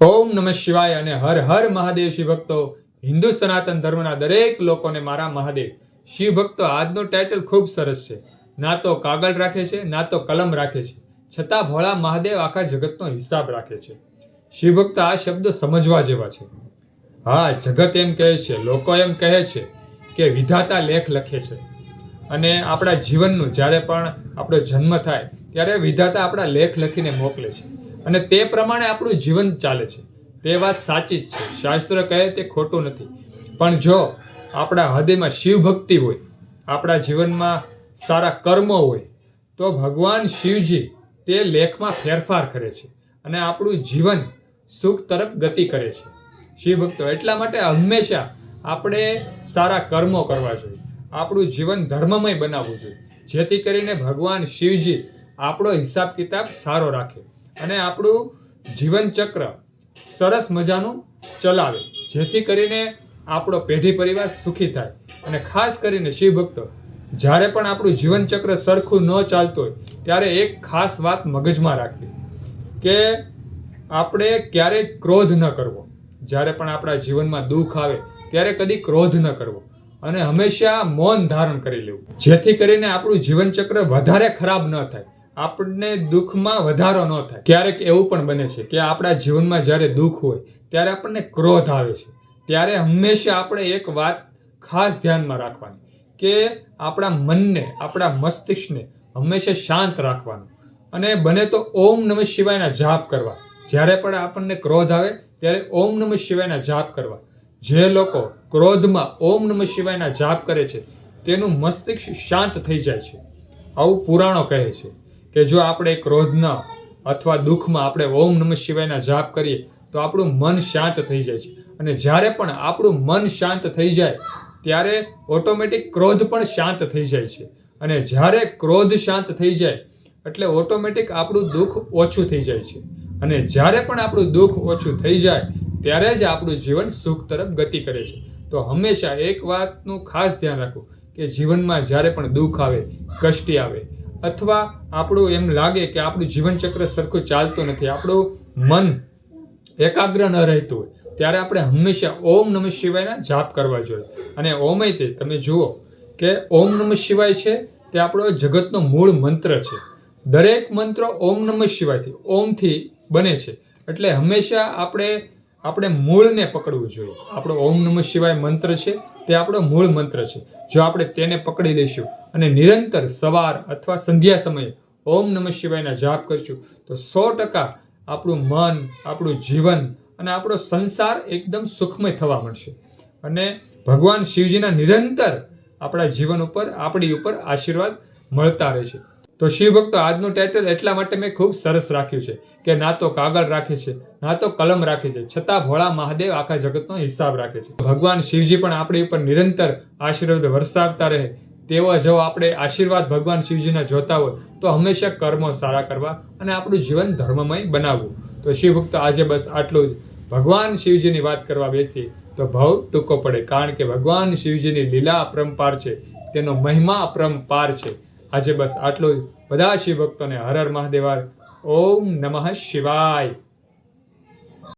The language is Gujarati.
ઓમ નમઃ શિવાય અને હર હર મહાદેવ શિવ ભક્તો હિન્દુ સનાતન ધર્મના દરેક લોકોને મારા મહાદેવ. શિવ ભક્તો આજનું ટાઇટલ ખૂબ સરસ છે. ના તો કાગળ રાખે છે, ના તો કલમ રાખે છે. છતાં ભોળા મહાદેવ આખા જગતનો હિસાબ રાખે છે. શિવ ભક્ત આ શબ્દો સમજવા જેવા છે. હા, જગત એમ કહે છે, લોકો એમ કહે છે કે વિધાતા લેખ લખે છે. અને આપણા જીવનનું જ્યારે પણ આપણો જન્મ થાય, ત્યારે વિધાતા આપણા લેખ લખીને મોકલે છે. અને તે પ્રમાણે આપણું જીવન ચાલે છે. તે વાત સાચી જ છે. શાસ્ત્ર કહે તે ખોટું નથી. પણ જો આપણા હૃદયમાં શિવ ભક્તિ હોય, આપણા જીવનમાં સારા કર્મો હોય, તો ભગવાન શિવજી તે લેખમાં ફેરફાર કરે છે અને આપણું જીવન સુખ તરફ ગતિ કરે છે. શિવભક્તો, એટલા માટે હંમેશા આપણે સારા કર્મો કરવા જોઈએ. આપણું જીવન ધર્મમય બનાવવું જોઈએ. જેથી કરીને ભગવાન શિવજી આપણો હિસાબ કિતાબ સારો રાખે. અને આપણું જીવન ચક્ર સરસ મજાનું ચલાવે. જેથી કરીને આપણો પેઢી પરિવાર સુખી થાય. અને ખાસ કરીને શિવ ભક્તો જ્યારે પણ આપણું જીવન ચક્ર સરખું ન ચાલતું હોય, ત્યારે એક ખાસ વાત મગજમાં રાખવી કે આપણે ક્યારેય ક્રોધ ન કરવો. જ્યારે પણ આપણા જીવનમાં દુઃખ આવે, ત્યારે કદી ક્રોધ ન કરવો. અને હંમેશા મૌન ધારણ કરી લેવું. જેથી કરીને આપણું જીવનચક્ર વધારે ખરાબ ન થાય. આપણને દુઃખમાં વધારો ન થાય. ક્યારેક એવું પણ બને છે કે આપણા જીવનમાં જ્યારે દુઃખ હોય, ત્યારે આપણને ક્રોધ આવે છે. ત્યારે હંમેશા આપણે એક વાત ખાસ ધ્યાનમાં રાખવાની કે આપણા મનને, આપણા મસ્તિષ્કને હંમેશા શાંત રાખવાનું. અને બને તો ઓમ નમઃ શિવાયના જાપ કરવા. જ્યારે પણ આપણને ક્રોધ આવે, ત્યારે ઓમ નમઃ શિવાયના જાપ કરવા. જે લોકો ક્રોધમાં ઓમ નમઃ શિવાયના જાપ કરે છે, તેનું મસ્તિષ્ક શાંત થઈ જાય છે. આવું પુરાણો કહે છે. કે જો આપણે ક્રોધના અથવા દુઃખમાં આપણે ઓમ નમઃ શિવાયના જાપ કરીએ, તો આપણું મન શાંત થઈ જાય છે. અને જ્યારે પણ આપણું મન શાંત થઈ જાય, ત્યારે ઓટોમેટિક ક્રોધ પણ શાંત થઈ જાય છે. અને જ્યારે ક્રોધ શાંત થઈ જાય, એટલે ઓટોમેટિક આપણું દુઃખ ઓછું થઈ જાય છે. અને જ્યારે પણ આપણું દુઃખ ઓછું થઈ જાય, ત્યારે જ આપણું જીવન સુખ તરફ ગતિ કરે છે. તો હંમેશા એક વાતનું ખાસ ધ્યાન રાખવું કે જીવનમાં જ્યારે પણ દુઃખ આવે, કષ્ટી આવે અથવા આપણું એમ લાગે કે આપણું જીવનચક્ર સરખું ચાલતું નથી. આપણું મન એકાગ્ર ન રહેતું હોય. ત્યારે આપણે હંમેશા ઓમ નમઃ શિવાયના જાપ કરવા જોઈએ. અને ઓમય તે, તમે જુઓ કે ઓમ નમઃ શિવાય છે તે આપણો જગતનો મૂળ મંત્ર છે. દરેક મંત્ર ઓમ નમઃ શિવાયથી, ઓમથી બને છે. એટલે હંમેશા આપણે આપણે મૂળને પકડવું જોઈએ. આપણો ઓમ નમઃ શિવાય મંત્ર છે. તે આપણો મૂળ મંત્ર છે. જો આપણે તેને પકડી લઈશું અને નિરંતર સવાર અથવા સંધ્યા સમયે ઓમ નમઃ શિવાયના જાપ કરીશું, તો સો ટકા આપણું મન, આપણું જીવન અને આપણો સંસાર એકદમ સુખમય થવા મળશે અને ભગવાન શિવજીના નિરંતર આપણા જીવન ઉપર, આપણી ઉપર આશીર્વાદ મળતા રહેશે. તો શિવ ભક્તો આજનું ટાઇટલ એટલા માટે મેં ખૂબ સરસ રાખ્યું છે કે ના તો કાગળ રાખે છે, ના તો કલમ રાખે છે, છતાં ભોળા મહાદેવ આખા જગતનો હિસાબ રાખે છે. ભગવાન શિવજી પણ આપણી ઉપર નિરંતર આશીર્વાદ વરસાવતા રહે, તેવા જો આપણે આશીર્વાદ ભગવાન શિવજીના જોતા હોય, તો હંમેશા કર્મો સારા કરવા અને આપણું જીવન ધર્મમય બનાવવું. તો શિવ ભક્તો આજે બસ આટલું જ. ભગવાન શિવજીની વાત કરવા બેસીએ, તો ભાવ ટૂંકો પડે, કારણ કે ભગવાન શિવજીની લીલા અપરંપાર છે, તેનો મહિમા અપરંપાર છે. આજે બસ આટલું જ. બધા શિવ ભક્તોને હર હર મહાદેવાર ઓમ નમઃ શિવાય.